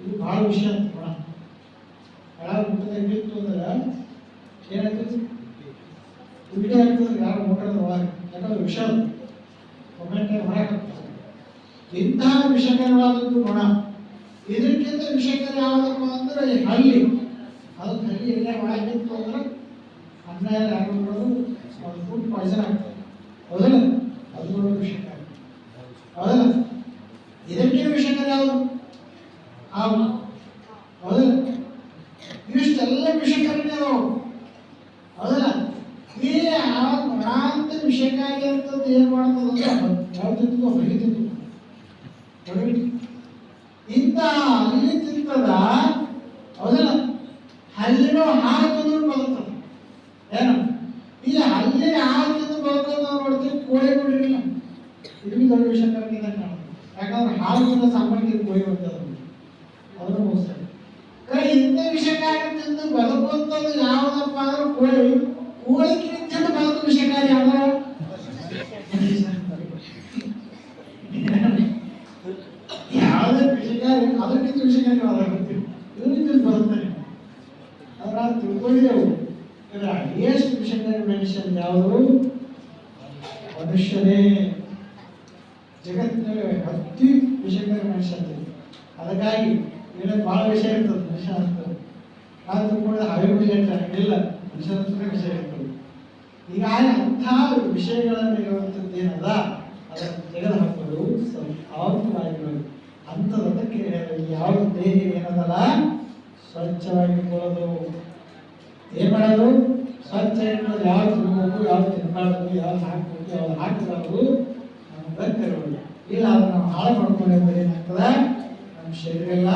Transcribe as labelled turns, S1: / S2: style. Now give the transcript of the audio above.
S1: ಇದು ಭಾಳ ವಿಷಯ ಅಂತ ಭಾಳ ಊಟದ ಹೆಂಗಿತ್ತು ಅಂದ್ರೆ ಏನಾಗ್ತದೆ ಉಲ್ಟಿ ಆಗ್ತದೆ ಯಾರು ಮೋಟರ್ ಒಳಗೆ ಯಾಕಂದ್ರೆ ವಿಷ ಮೊಮೆಂಟ್ ಹೊರಗೆ ಇಂತಹ ವಿಷಕರವಾದದ್ದು ಗುಣ ಇದಕ್ಕಿಂತ ವಿಷಕರ ಯಾವುದಪ್ಪ ಅಂದ್ರೆ ಈ ಹಳ್ಳಿ. ಅದು ಹಳ್ಳಿ ಎಲ್ಲ ಒಳಗಿತ್ತು ಅಂದ್ರೆ ಅನ್ನ ಎಲ್ಲ ಹಾಕೊಂಡು ಒಂದು ಫುಡ್ ಪಾಯ್ಸನ್ ಆಗ್ತದೆ ಹೌದಲ್ಲ? ಅದು ವಿಷಕರ ಹೌದಲ್ಲ? ಇದಕ್ಕಿಂತ ವಿಷಕರ ಯಾವುದು ಇಷ್ಟೆಲ್ಲ ಅದಾವು. ಹೌದಲ್ಲ? ಅಂತ ವಿಷಯಕ್ಕಾಗಿ ಅಂತದ್ದು ಏನು ಮಾಡ್ತದಂದ್ರೆ ಹೊರಗೆ ಇಂಥ ಅಲ್ಲಿ ತಿಂತದ ಹೌದಲ್ಲ? ಹಲ್ಲಿನೋ ಹಾಲು ತಿಂದ್ರು ಏನು? ಈ ಹಲ್ಲಿನ ಹಾಲು ಬದುಕೋದು ನಾವು ನೋಡ್ತೀವಿ, ಕೋಳಿ ನೋಡಿರಲಿಲ್ಲ ಇದು ದೊಡ್ಡ ವಿಷಯ ಯಾಕಂದ್ರೆ ಹಾಲು ಸಾಮಾನ್ಯ ಕೋಳಿ ಬರ್ತದೆ ಅದನ್ನು ಮುಗಿಸ್ತಾರೆ ಕರೆ ಇಂಥ ತಿಂದು ಬದುಕುವಂಥದ್ದು ಯಾವುದಪ್ಪ ಅಂದ್ರೆ ಕೋಳಿ. ಕೋಳಿ ತಿಂದು ಬದುಕು ವಿಷಯಕಾರಿ ಯಾವ್ದಾರ ಯಾವುದೇ ವಿಷಯಕಾರಿ ಅದಕ್ಕಿಂತ ವಿಷಯಕಾರಿ ಯಾವ್ದಾಗುತ್ತೆ ಇದನ್ನು ತಿಂದು ಬದುಕ್ತಾನೆ ಅದ್ರ ತಿಳ್ಕೊಂಡಿದ್ದೆವು ಎಷ್ಟು ವಿಷಯಕಾರಿ ಮನುಷ್ಯನ್ ಯಾವುದು ಮನುಷ್ಯನೇ ಜಗತ್ತಿನಲ್ಲಿ ಅತಿ ವಿಷಯಕಾರಿ ಮನುಷ್ಯ ಅದಕ್ಕಾಗಿ ಇಲ್ಲಿ ಬಹಳ ವಿಷಯ ಇರ್ತದೆ ಮನುಷ್ಯ. ಅದು ತಿಳ್ಕೊಂಡ್ರೆ ಹವೆ ಬಿಡಲಿಲ್ಲ ಇಲ್ಲ ಹತ್ರನೇ ವಿಷಯ ಈಗ ಅಂಥ ವಿಷಯಗಳನ್ನು ಇರುವಂಥದ್ದು ಏನದ ಅದನ್ನು ತೆಗೆದುಹಾಕೋದು ಹಾಕೋದು ಸಾರ್ಥವಾಗಿರೋದು ಅಂಥದಕ್ಕೆ ಯಾವ ದೇಹ ಏನದಲ್ಲ? ಸ್ವಚ್ಛವಾಗಿಟ್ಕೊಳ್ಳೋದು ಏನು ಮಾಡೋದು? ಸ್ವಚ್ಛ ಇಟ್ಕೊಳ್ಳೋದು. ಯಾವ್ದು ತಿನ್ಬೇಕು, ಯಾವ್ದು ತಿನ್ಬಾರ್ದು, ಯಾವ್ದು ಹಾಕ್ಬೇಕು, ಯಾವ್ದು ಹಾಕಬಾರ್ದು ನಮ್ಗೆ ಗೊತ್ತಿರೋದು ಇಲ್ಲ, ಅದನ್ನು ನಾವು ಹಾಳು ಮಾಡ್ಕೊಂಡಿದ್ರೆ ಏನಾಗ್ತದೆ? ನಮ್ಮ ಶರೀರ ಎಲ್ಲ